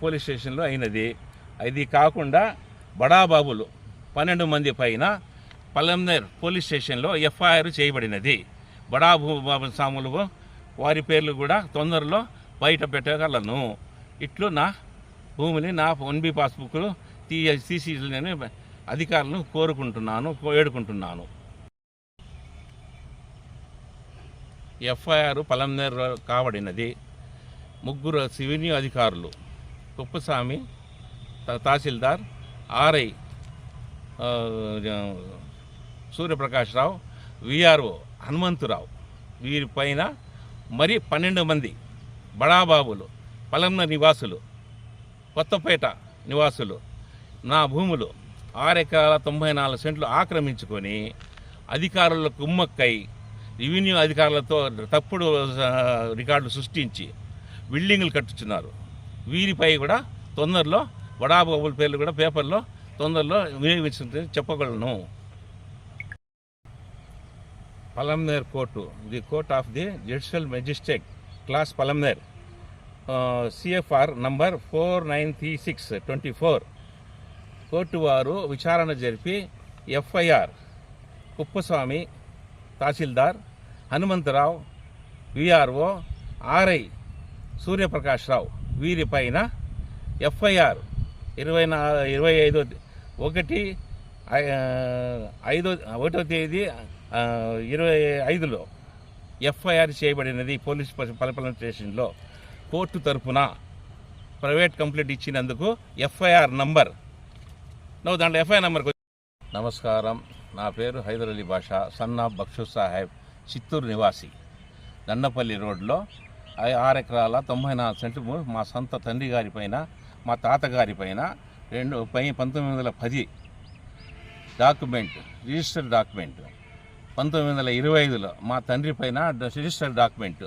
Police స్టేషన్లో అయినది. ఇది కాకుండా బడాబాబులు పన్నెండు మంది పైన పలంనేర్ పోలీస్ స్టేషన్లో ఎఫ్ఐఆర్ చేయబడినది. బడాబు బాబు సాములు వారి పేర్లు కూడా తొందరలో బయట పెట్టగలను. ఇట్లు నా భూమిని నా వన్ బి పాస్బుక్లు తీసి నేను అధికారులను కోరుకుంటున్నాను వేడుకుంటున్నాను ఎఫ్ఐఆర్ పలంనేర్ కాబడినది ముగ్గురు సివినీ అధికారులు. Kuppaswamy tahsildar RI Suryaprakash Suryaprakashrao VRO Hanumanthurao. వీరిపైన మరి పన్నెండు మంది బడాబాబులు పలంన నివాసులు కొత్తపేట నివాసులు నా భూములు ఆరు ఎకరాల తొంభై నాలుగు సెంట్లు ఆక్రమించుకొని అధికారుల కుమ్మక్కై రెవెన్యూ అధికారులతో తప్పుడు రికార్డులు సృష్టించి బిల్డింగులు కట్టుచున్నారు. వీరిపై కూడా తొందరలో వడాబాబుల పేర్లు కూడా పేపర్లో తొందరలో వినియోగించుకుంటే చెప్పగలను. Palamaner court the court of the judicial magistrate class Palamaner CFR number four nine three six twenty four. Court వారు విచారణ జరిపి FIR Kuppaswamy tahsildar Hanumantharao VRO RI Suryaprakash Rao. వీరిపైన FIR ఇరవై నా ఇరవై ఐదో ఒకటి ఐదో ఒకటో తేదీ ఇరవై ఐదులో ఎఫ్ఐఆర్ చేయబడినది పోలీస్ పలపలం స్టేషన్లో. కోర్టు తరపున ప్రైవేట్ కంప్లైంట్ ఇచ్చినందుకు ఎఫ్ఐఆర్ నంబర్ నువ్వు దాంట్లో ఎఫ్ఐఆర్ నంబర్కి నమస్కారం. నా పేరు హైదర్ అలీ బాషా సన్నా బక్షు సాహెబ్ చిత్తూరు నివాసి. దండపల్లి రోడ్లో ఆరు ఎకరాల తొంభై నాలుగు సెంటు మా సొంత తండ్రి గారి పైన మా తాతగారి పైన రెండు పై పంతొమ్మిది వందల పది డాక్యుమెంట్ రిజిస్టర్డ్ డాక్యుమెంట్. పంతొమ్మిది వందల ఇరవై ఐదులో మా తండ్రి పైన రిజిస్టర్డ్ డాక్యుమెంట్.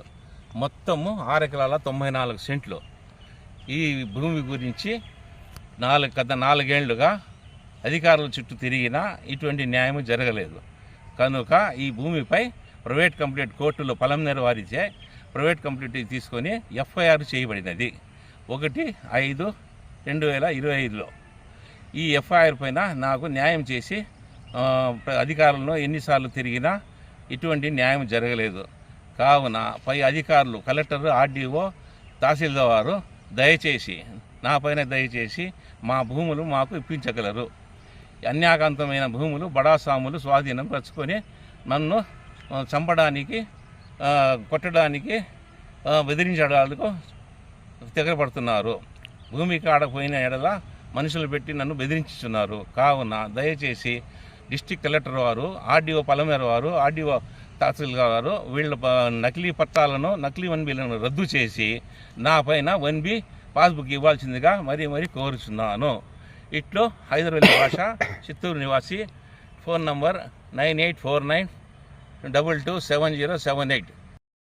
మొత్తము ఆరు ఎకరాల తొంభై నాలుగు సెంట్లు. ఈ భూమి గురించి నాలుగు గత నాలుగేళ్ళుగా అధికారుల చుట్టూ తిరిగినా ఇటువంటి న్యాయం జరగలేదు. కనుక ఈ భూమిపై ప్రైవేట్ కంప్లీట్ కోర్టులో పలం వారిచే ప్రైవేట్ కంప్లీట్ తీసుకొని ఎఫ్ఐఆర్ చేయబడినది. ఒకటి ఐదు రెండు వేల ఇరవై ఐదులో. ఈ ఎఫ్ఐఆర్ పైన నాకు న్యాయం చేసి అధికారులను ఎన్నిసార్లు తిరిగినా ఇటువంటి న్యాయం జరగలేదు. కావున పై అధికారులు కలెక్టర్ ఆర్డీఓ తహసీల్దార్ దయచేసి నా పైన దయచేసి మా భూములు మాకు ఇప్పించగలరు. అన్యాకాంతమైన భూములు బడాసాములు స్వాధీనం పరుచుకొని నన్ను చంపడానికి కొట్టడానికి బెదిరించడానికి తెగపడుతున్నారు భూమి కాడపోయిన ఎడల మనుషులు పెట్టి నన్ను బెదిరించుతున్నారు కావున దయచేసి డిస్టిక్ కలెక్టర్ వారు ఆర్డీఓ పలమేర వారు ఆర్డీఓ తహసీల్దార్ గారు వీళ్ళ ప- నకిలీ పత్రాలను నకిలీ వన్ బిలను రద్దు చేసి నా పైన వన్ బి పాస్బుక్ ఇవ్వాల్సిందిగా మరీ మరీ కోరుచున్నాను. ఇట్లో హైదరాబాద్ భాష చిత్తూరు నివాసి phone number nine eight four nine double two seven zero seven eight.